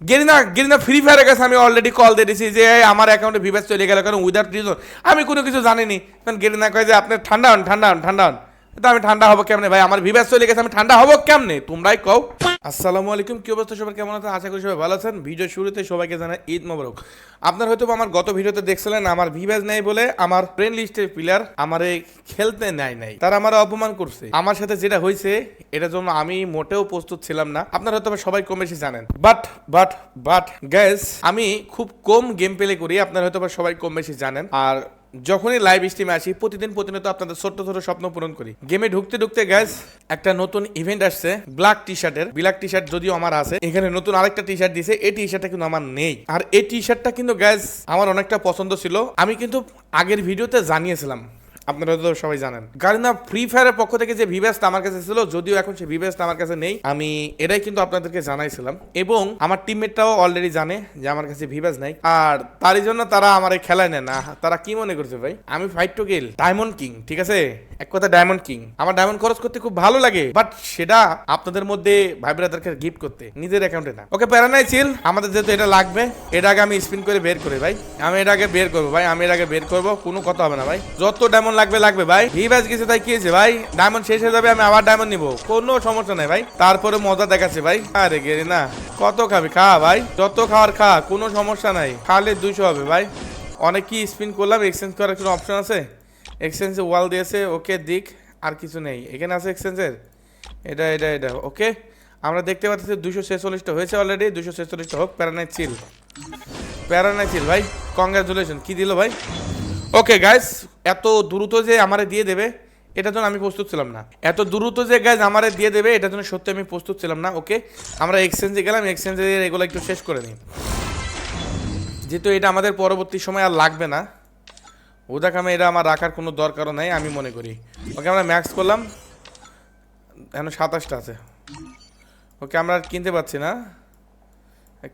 Garena Garena free ফায়ারের কাছে আমি অলরেডি কল দিয়ে দিয়েছি যে আমার অ্যাকাউন্টে ভিভাস চলে গেল কারণ উইদাউট রিজন আমি কোনো কিছু জানিনি। কারণ গেরিনা কয় যে, আপনার, ঠান্ডা হন ঠান্ডা হন ঠান্ডা হন। তো আমি ঠান্ডা হব কেমনে? ভাই, আমার ভিভাস চলে গেছে, আমি ঠান্ডা হব কেমনে? তোমরাই কও। আসসালামু আলাইকুম, কি অবস্থা সবার? কেমন আছেন? আশা করি সবাই ভালো আছেন। ভিডিও শুরুতে সবাইকে জানাই ঈদ মোবারক। আপনার হয়তো আমার গত ভিডিওতে দেখছিলেন, আমার ভিভাস নেই বলে আমার ফ্রেন্ড লিস্টের প্লেয়ার আমারে খেলতে নেয় নাই। তারা আমার অপমান করছে। আমার সাথে যেটা হয়েছে, এটার জন্য আমি মোটেও প্রস্তুত ছিলাম না। আপনারা হয়তো সবাই কম বেশি জানেন। বাট বাট বাট গ্যাস আমি খুব কম গেম প্লে করি, আপনারা হয়তো সবাই কম বেশি জানেন। আর যখনই লাইভ স্ট্রিমে আসি, প্রতিদিন প্রতিনিয়ত আপনাদের ছোট্ট ছোট স্বপ্ন পূরণ করি। গেমে ঢুকতে ঢুকতে গ্যাস একটা নতুন ইভেন্ট আসছে ব্ল্যাক টি শার্টের ব্ল্যাক টি শার্ট যদিও আমার আছে, এখানে নতুন আরেকটা টি শার্ট দিছে, এই টি শার্টটা কিন্তু আমার নেই। আর এই টি শার্টটা কিন্তু গ্যাস আমার অনেকটা পছন্দ ছিল। আমি কিন্তু আগের ভিডিওতে জানিয়েছিলাম। আপনারা তো সবাই জানেন। গার্না ফ্রি ফায়ারের পক্ষ থেকে যে ভিভেস্ট আমার কাছে ছিল, যদিও এখন সে ভিভেস্ট আমার কাছে নেই, আমি এটাই কিন্তু আপনাদেরকে জানাইছিলাম। এবং আমার টিমমেটটাও অলরেডি জানে যে আমার কাছে ভিভেস নাই। আর তারই জন্য তারা আমার এই খেলায় নেয় না। তারা কি মনে করছে ভাই? আমি ফাইট টু গেল ডায়মন্ড কিং ঠিক আছে? এক কথা ডায়মন্ড কিং আমার ডায়মন্ড খরচ করতে খুব ভালো লাগে বাট সেটা আপনাদের মধ্যে ভাই ব্রাদারকে গিফট করতে, নিজের অ্যাকাউন্টে না। ওকে প্যারা নাই চিল আমাদের যেহেতু এটা লাগবে এটা আগে আমি স্পিন করে বের করে ভাই। আমি এটা আগে বের করব ভাই, আমি এটা আগে বের করব, কোনো কথা হবে না ভাই। যত ডায়মন্ড লাগবে লাগবে ভাই। ভিভাস গেছে তাই কি ভাই? ডায়মন্ড শেষ হয়ে যাবে, আমি আবার ডায়মন্ড নিবো। কোনো সমস্যা নাই ভাই। তারপরে মজা দেখাচ্ছে ভাই। আরে গেরি না। কত খাবি? খা ভাই। যত খাওয়ার খা, কোনো সমস্যা নাই। খালে দুইশো হবে ভাই। অনেক কি স্পিন করলাম এক্সচেঞ্জ করার কোনো অপশন আছে? এক্সচেঞ্জে ওয়াল দিয়েছে ওকে দিক। আর কিছু নেই। এখানে আছে এক্সচেঞ্জের এটা এটা এটা ওকে আমরা দেখতে পাচ্ছি দুশো ছেচল্লিশটা হয়েছে অলরেডি দুশো ছেচল্লিশটা হোক প্যারানাই চিল। প্যারানাই চিল ভাই। কংগ্রাচুলেশন কি দিল ভাই? ওকে গাইস এত দ্রুত যে আমারে দিয়ে দেবে, এটার জন্য আমি প্রস্তুত ছিলাম না। এত দ্রুত যে গাইজ আমারে দিয়ে দেবে, এটার জন্য সত্যি আমি প্রস্তুত ছিলাম না ওকে আমরা এক্সচেঞ্জে গেলাম এক্সচেঞ্জে এগুলো একটু শেষ করে নিই। যেহেতু এটা আমাদের পরবর্তী সময় আর লাগবে না ওদাকামে এটা আমার রাখার কোনো দরকারও নাই, আমি মনে করি। ওকে আমরা ম্যাক্স করলাম। এখন সাতাশটা আছে। ওকে আমরা আর কিনতে পারছি না।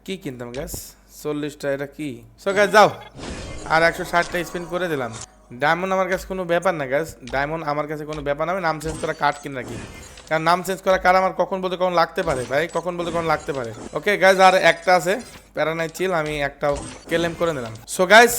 কি কিনতাম গ্যাস চল্লিশটা, এটা কি? সো গ্যাস যাও। আর একশো ষাটটা স্পিন করে দিলাম। ডায়মন্ড আমার কাছে কোনো ব্যাপার না গ্যাস ডায়মন্ড আমার কাছে কোনো ব্যাপার না, আমি নাম চেঞ্জ করা কার্ড কিনে রাখি। কারণ নাম চেঞ্জ করা কার্ড আমার কখন বলতে কখন লাগতে পারে, ভাই? কখন বলতে কখন লাগতে পারে। ওকে গাইজ আর একটা আছে প্যারানাই চিল আমি একটাও ক্লেম করে নিলাম। সো গাইজ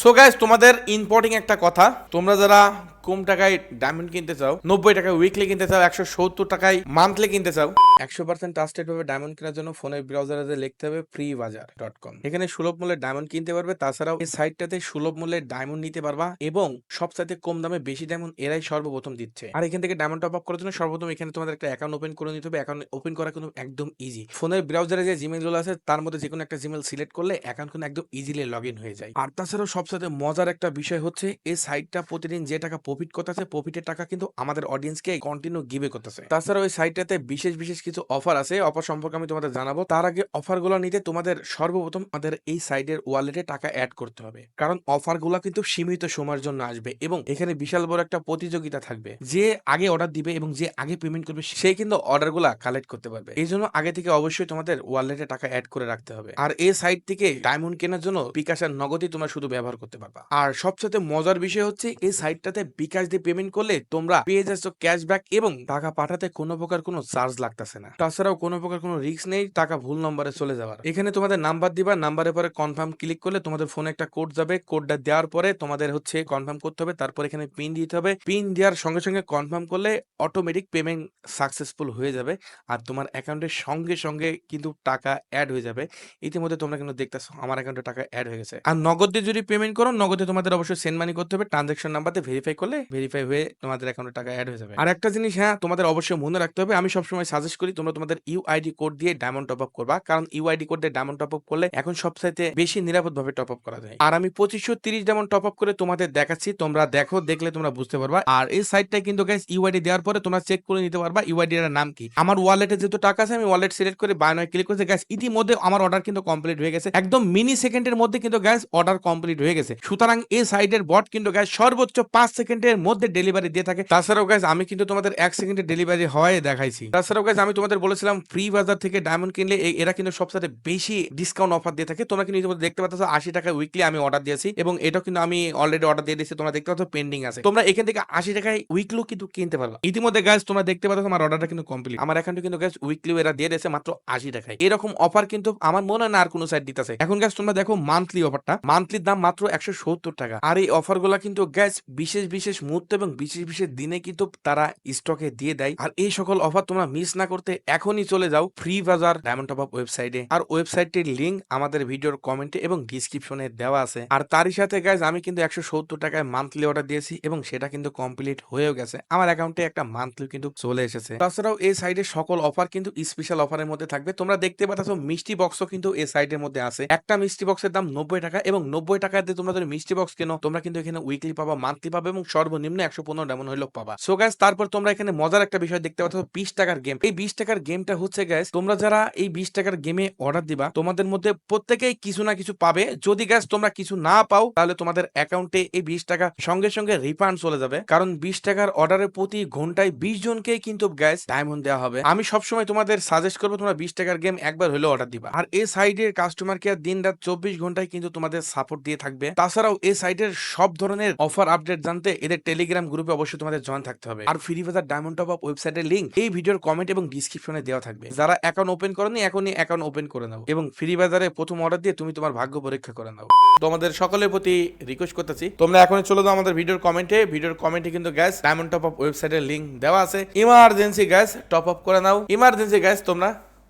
সো গাইজ তোমাদের ইম্পর্টিং একটা কথা। তোমরা যারা কম টাকায় ডায়মন্ড কিনতে চাও, নব্বই টাকায় উইকলি কিনতে চাও, একশো সত্তর টাকায় মান্থলি কিনতে চাও, একশো পার্সেন্ট ট্রাস্টেড ভাবে ডায়মন্ড কেনার জন্য ফোনের ব্রাউজারে লিখতে হবে ফ্রি বাজার ডট কম এখানে সুলভ মূল্যে ডায়মন্ড কিনতে পারবে, তাছাড়াও এই সাইটটাতে সুলভ মূল্যে ডায়মন্ড নিতে পারবা এবং সব সবচাইতে কম দামে বেশি ডায়মন্ড এরাই সর্বপ্রথম দিচ্ছে। আর এখান থেকে ডায়মন্ড টপ আপ করার জন্য সর্বপ্রথম এখানে তোমাদের একটা অ্যাকাউন্ট ওপেন করে নিতে হবে। অ্যাকাউন্ট ওপেন করা কিন্তু একদম ইজি ফোনের ব্রাউজারে যে জিমেলগুলো আছে, তার মধ্যে যে কোনো একটা জিমেল সিলেক্ট করলে অ্যাকাউন্ট কিন্তু একদম ইজিলি লগ ইন হয়ে যায়। আর তাছাড়াও সবচেয়ে মজার একটা বিষয় হচ্ছে, এই সাইটটা প্রতিদিন যে টাকা প্রফিট করতেছে প্রফিটের টাকা কিন্তু আমাদের অডিয়েন্সকে কন্টিনিউ গিভে করতেছে। তাছাড়া ওই সাইটটাতে বিশেষ বিশেষ কিছু অফার আছে। অফার সম্পর্কে আমি তোমাদের জানাব। তার আগে অফারগুলো নিতে তোমাদের সর্বপ্রথম আমাদের এই সাইটের ওয়ালেটে টাকা অ্যাড করতে হবে। কারণ অফারগুলো কিন্তু সীমিত সময়ের জন্য আসবে এবং এখানে বিশাল বড় একটা প্রতিযোগিতা থাকবে। যে আগে অর্ডার দিবে এবং যে আগে পেমেন্ট করবে সে কিন্তু অর্ডারগুলা কালেক্ট করতে পারবে। এই জন্য আগে থেকে অবশ্যই তোমাদের ওয়ালেটে টাকা অ্যাড করে রাখতে হবে। আর এই সাইট থেকে ডায়মন্ড কেনার জন্য বিকাশ আর নগদই তোমরা শুধু ব্যবহার করতে পারবা। আর সবচেয়ে মজার বিষয় হচ্ছে এই সাইটটাতে বিকাশ দিয়ে পেমেন্ট করলে তোমরা পেয়ে যাচ্ছ ক্যাশব্যাক এবং টাকা পাঠাতে কোনো প্রকার কোনো চার্জ লাগতেছে না। তাছাড়াও কোনো প্রকার কোনো রিস্ক নেই, টাকা ভুল নম্বরে চলে যাওয়ার। এখানে তোমাদের নাম্বার দিবা নাম্বারের পরে কনফার্ম ক্লিক করলে তোমাদের ফোনে একটা কোড যাবে। কোডটা দেওয়ার পরে তোমাদের হচ্ছে কনফার্ম করতে হবে, তারপর এখানে পিন দিতে হবে। পিন দেওয়ার সঙ্গে সঙ্গে কনফার্ম করলে অটোমেটিক পেমেন্ট সাকসেসফুল হয়ে যাবে আর তোমার অ্যাকাউন্টের সঙ্গে সঙ্গে কিন্তু টাকা অ্যাড হয়ে যাবে। ইতিমধ্যে তোমরা কিন্তু দেখতেছো, আমার অ্যাকাউন্টে টাকা অ্যাড হয়ে গেছে। আর নগদ যদি পেমেন্ট করো, নগদে তোমাদের অবশ্যই সেন্ড মানি করতে হবে। ট্রানজাকশন নাম্বারতে ভেরিফাই করলে ভেরিফাই হয়ে তোমাদের অ্যাকাউন্টে টাকা অ্যাড হয়ে যাবে। আর একটা জিনিস হ্যাঁ তোমাদের অবশ্যই মনে রাখতে হবে, আমি সবসময় সাজেস্ট করি তোমরা তোমাদের ইউআইডি কোড দিয়ে ডায়মন্ড টপ আপ করবা, কারণ ইউআইডি কোড দিয়ে ডায়মন্ড টপ আপ করলে এখন সবচাইতে বেশি নিরাপদ ভাবে টপ আপ করা যায়। আর আমি পঁচিশশো তিরিশ ডায়মন্ড টপ আপ করে তোমাদের দেখাচ্ছি, তোমরা দেখো, দেখলে তোমরা বুঝতে পারবা। আর এই সাইটটা কিন্তু গাইস ইউআইডি দেওয়ার পরে তোমরা চেক করে নিতে পারবা ইউআইডি এর নাম কি। আমার ওয়ালেটে যেহেতু টাকা আছে, আমি ওয়ালেট সিলেক্ট করে বাই নয় ক্লিক করেছি। গ্যাস ইতিমধ্যে আমার অর্ডার কিন্তু কমপ্লিট হয়ে গেছে। একদম মিনি সেকেন্ডের মধ্যে কিন্তু গ্যাস অর্ডার কমপ্লিট হয়ে গেছে। সুতরাং এই সাইটের বট কিন্তু গ্যাস সর্বোচ্চ পাঁচ সেকেন্ড সেকেন্ডের মধ্যে ডেলিভারি দিয়ে থাকে। তাছাড়াও গাইজ আমি কিন্তু তোমাদের এক সেকেন্ডে ডেলিভারি হয় দেখাইছি। তাছাড়াও গাইজ আমি তোমাদের বলেছিলাম ফ্রি বাজার থেকে ডায়মন্ড কিনলে এরা কিন্তু সবসাথে বেশি ডিসকাউন্ট অফার দিয়ে থাকে। তোমরা কিন্তু ইতিমধ্যে দেখতে পাচ্ছ, আশি টাকা উইকলি আমি অর্ডার দিয়েছি এবং এটাও কিন্তু আমি অলরেডি অর্ডার দিয়ে দিয়েছি। তোমরা দেখতে পাচ্ছ পেন্ডিং আছে। তোমরা এখান থেকে আশি টাকায় উইকলিও কিন্তু কিনতে পারবে। ইতিমধ্যে গাইজ তোমরা দেখতে পাচ্ছ, আমার অর্ডারটা কিন্তু কমপ্লিট আমার এখানে কিন্তু গাইজ উইকলিও এরা দিয়ে দিয়েছে মাত্র আশি টাকায়। এরকম অফার কিন্তু আমার মনে হয় না আর কোনো সাইড দিতেছে। এখন গাইজ তোমরা দেখো মান্থলি অফারটা মান্থলির দাম মাত্র একশো সত্তর টাকা। আর এই অফারগুলা কিন্তু গ্যাস বিশেষ বিশেষ মুহূর্ত এবং বিশেষ বিশেষ দিনে কিন্তু তারা স্টকে দিয়ে দেয়। আর এই সকল অফার তোমরা মিস না করতে এখনই চলে যাও free bazaar diamond top up ওয়েবসাইটে আর ওয়েবসাইটটির লিঙ্ক আমাদের ভিডিওর কমেন্টে এবং ডিসক্রিপশনে দেওয়া আছে। আর তারই সাথে গাইজ আমি কিন্তু একশো সত্তর টাকায় মান্থলি অর্ডার দিয়েছি এবং সেটা কিন্তু কমপ্লিট হয়েও গেছে। আমার অ্যাকাউন্টে একটা মান্থলি কিন্তু চলে এসেছে। তাছাড়াও এই সাইডে সকল অফার কিন্তু স্পেশাল অফারের মধ্যে থাকবে। তোমরা দেখতে পাচ্ছ মিষ্টি বক্সও কিন্তু এই সাইডের মধ্যে আছে। একটা মিষ্টি বক্সের দাম নব্বই টাকা এবং নব্বই টাকা দিয়ে তোমরা যদি মিষ্টি বক্স কেনো, তোমরা কিন্তু এখানে উইকলি পাবা মান্থলি পাবে এবং সর্বনিম্ন একশো পনেরো ডেমন হইলেও পাবা। সো গ্যাস তারপর তোমরা এখানে মজার একটা বিষয় দেখতে পাচ্ছ, বিশ টাকার গেম এই বিশ টাকার গেমটা হচ্ছে গ্যাস তোমরা যারা এই বিশ টাকার গেমে অর্ডার দিবা, তোমাদের মধ্যে প্রত্যেকেই কিছু না কিছু পাবে। যদি গ্যাস তোমরা কিছু না পাও, তাহলে তোমাদের অ্যাকাউন্টে এই বিশ টাকা সঙ্গে সঙ্গে রিফান্ড চলে যাবে। কারণ বিশ টাকার অর্ডারের প্রতি ঘন্টায় বিশ জনকে কিন্তু গ্যাস ডায়মন্ড দেওয়া হবে। আমি সবসময় তোমাদের সাজেস্ট করব, তোমরা বিশ টাকার গেম একবার হলেও অর্ডার দিবা। আর এই সাইডের কাস্টমার কেয়ার দিন রাত চব্বিশ ঘন্টায় কিন্তু তোমাদের সাপোর্ট দিয়ে থাকবে। তাছাড়াও এই সাইটের সব ধরনের অফার আপডেট জানতে এদের টেলিগ্রাম গ্রুপে অবশ্যই তোমাদের জয়েন থাকতে হবে। আর free bazaar diamond top up ওয়েবসাইটের লিঙ্ক এই ভিডিওর কমেন্ট এবং ডিসক্রিপশনে দেওয়া থাকবে। যারা অ্যাকাউন্ট ওপেন করেনি, এখনই অ্যাকাউন্ট ওপেন করে নাও এবং ফ্রি বাজারে প্রথম অর্ডার দিয়ে তুমি তোমার ভাগ্য পরীক্ষা করে নাও। তোমাদের সকলের প্রতি রিকোয়েস্ট করতেছি, তোমরা এখনই চলে যাও আমাদের ভিডিওর কমেন্টে ভিডিওর কমেন্টে কিন্তু গ্যাস ডায়মন্ড টপ আপ ওয়েবসাইটের লিঙ্ক দেওয়া আছে। ইমার্জেন্সি গ্যাস টপ আপ করে নাও। ইমার্জেন্সি গ্যাস তোমরা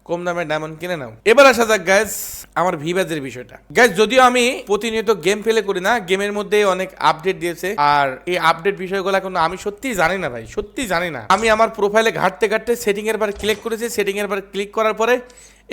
কম দামে ডায়মন্ড কিনে নাও। এবার আসা যাক গ্যাস আমার ভিভাজের বিষয়টা। গ্যাস যদিও আমি প্রতিনিয়ত গেম ফেলে করি না গেমের মধ্যে অনেক আপডেট দিয়েছে। আর এই আপডেট বিষয়গুলো কিন্তু আমি সত্যি জানি না ভাই সত্যি জানি না। আমি আমার প্রোফাইলে ঘাটতে ঘাটতে সেটিং এর বার ক্লিক করেছি সেটিং এর বার ক্লিক করার পরে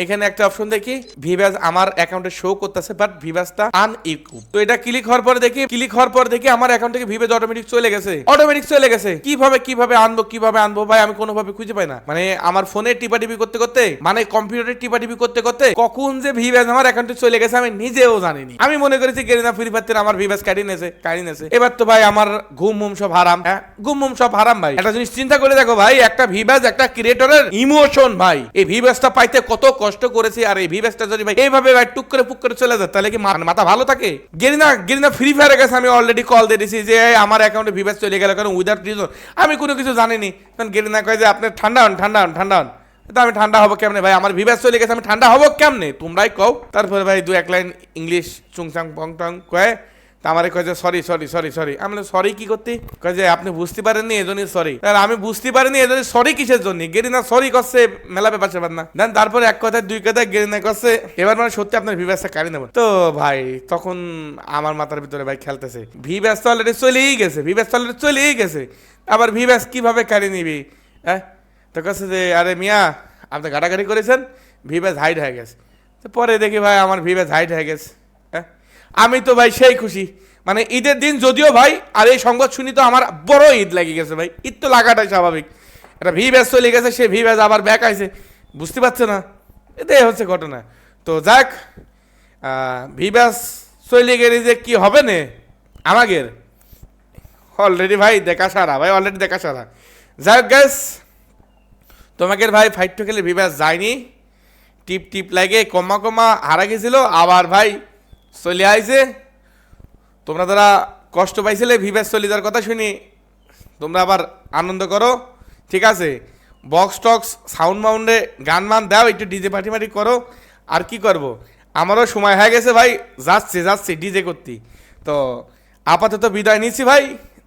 এখানে একটা অপশন দেখি ভিভাজ আমার অ্যাকাউন্টে শো করতেছে বাট ভিভাজটা আনইকুইপ তো এটা ক্লিক হওয়ার পরে দেখি ক্লিক হওয়ার পর দেখি আমার অ্যাকাউন্ট থেকে ভিভাজ অটোমেটিক চলে গেছে। অটোমেটিক চলে গেছে। কীভাবে কীভাবে আনব কীভাবে আনব ভাই, আমি কোনোভাবে খুঁজে পাই না। মানে আমার ফোনে টিপাটিপি করতে করতে মানে কম্পিউটারে টিপাটিপি করতে করতে, কখন যে ভিভাজ আমার অ্যাকাউন্টে চলে গেছে, আমি নিজেও জানিনি। আমি মনে করেছি গেরিনা ফ্রি ফায়ার আমার ভিভাজ কাটি নেছে কাটি নেছে এবার তো ভাই আমার ঘুম মুম সব হারাম হ্যাঁ? ঘুম মুম সব হারাম ভাই। একটা জিনিস চিন্তা করে দেখো ভাই, একটা ভিভাজ একটা ক্রিয়েটরের ইমোশন ভাই। এই ভিভাজটা পাইতে কত কষ্ট করেছি আর এই ভিভাজটা যদি ভাই এইভাবে ভাই টুক করে পুক করে চলে যায়, তাহলে কি মাথা ভালো থাকে? গেরিনা গেরিনা ফ্রি ফায়ারের কাছে আমি অলরেডি কল দিয়ে দিছি যে আমার অ্যাকাউন্টে ভিভাজ চলে গেল, কারণ উইদাউট রিজন আমি কোনো কিছু জানিনি। কারণ গেরিনা কয় যে, আপনি ঠান্ডা হন ঠান্ডা হন ঠান্ডা হন। তো আমি ঠান্ডা হব কেমনে? ভাই, আমার ভিভাস চলে গেছে, আমি ঠান্ডা হব কেমনে? তোমরাই কও। তারপরে ভাই দু এক লাইন ইংলিশ চুংচাং পং টং কয়ে তা আমারে কয় সরি সরি সরি সরি আমি সরি কি করতে? কয় যে, আপনি বুঝতে পারেননি এজন্যই সরি তাহলে আমি বুঝতে পারিনি এজন্য সরি কিসের জন্য? গেরিনা সরি করছে, মেলা ব্যাপার সেবার না। দেন তারপরে এক কথায়, দুই কথায় গেরিনা করছে। এবার মানে সত্যি আপনার ভিভাসটা কারি নেব। তো ভাই, তখন আমার মাথার ভিতরে ভাই খেলতেছে। ভিভাস তো অলরেডি চলেই গেছে ভিভাস তো অলরেডি চলেই গেছে। আবার ভিভাস কীভাবে কারি নিবি হ্যাঁ? তো কাছে যে, আরে মিয়া, আপনি ঘাটাঘাটি করেছেন, ভিভ্যাস হাইট হয়ে গেছে। তো পরে দেখি ভাই, আমার ভিভ্যাস হাইট হয়ে গেছে। আমি তো ভাই সেই খুশি। মানে ঈদের দিন যদিও ভাই, আর এই সংবাদ শুনি তো আমার বড় ঈদ লেগে গেছে ভাই। ঈদ তো লাগাটাই স্বাভাবিক। একটা ভি ব্যাস চলে গেছে সে ভি ব্যাস আবার ব্যাক আইছে। বুঝতে পারছে না। এটাই হচ্ছে ঘটনা। তো যাক ভি ব্যাস চলে গেলে যে কি হবে না? আমাদের অলরেডি ভাই দেখা সারা, ভাই অলরেডি দেখা সারা। যাক গ্যাস তোমাকে ভাই ফাইট খেলে ভিভাস যায়নি। টিপ টিপ লাগে কমা কমা হারা গেছিল, আবার ভাই চলে আইছে তোমরা যারা কষ্ট পাইছিলে ভিভাস চলে যাওয়ার কথা শুনি, তোমরা আবার আনন্দ করো। ঠিক আছে? বক্স টক্স, সাউন্ড মাউন্ডে গান মান দাও, একটু ডিজে পার্টি মাটি করো। আর কি করব? আমারও সময় হয়ে গেছে ভাই। যাচ্ছে যাচ্ছে, ডিজে করতে। তো আপাতত বিদায় নিচ্ছি ভাই।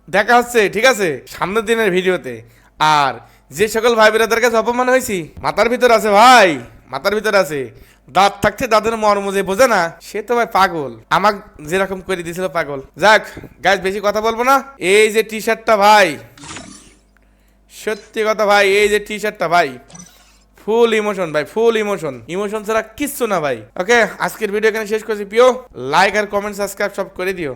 দেখা হচ্ছে, ঠিক আছে? সামনের দিনের ভিডিওতে। আর যে সকল ভাই বোনেদের কাছে অপমান হয়েছি, মাথার ভিতর আছে ভাই। মাথার ভিতর আছে। দাঁত থাকছে দাঁতের মর্ম যে বোঝে না, সে তো ভাই পাগল। আমার যেরকম করে দিয়েছিল পাগল। যাক গাছ বেশি কথা বলব না। এই যে টি শার্টটা ভাই, সত্যি কথা ভাই, এই যে টি শার্টটা ভাই ফুল ইমোশন ভাই ফুল ইমোশন ইমোশন ছাড়া কিচ্ছু না ভাই। ওকে আজকের ভিডিও এখানে শেষ করছি। প্রিয় লাইক আর কমেন্ট সাবস্ক্রাইব সব করে দিও।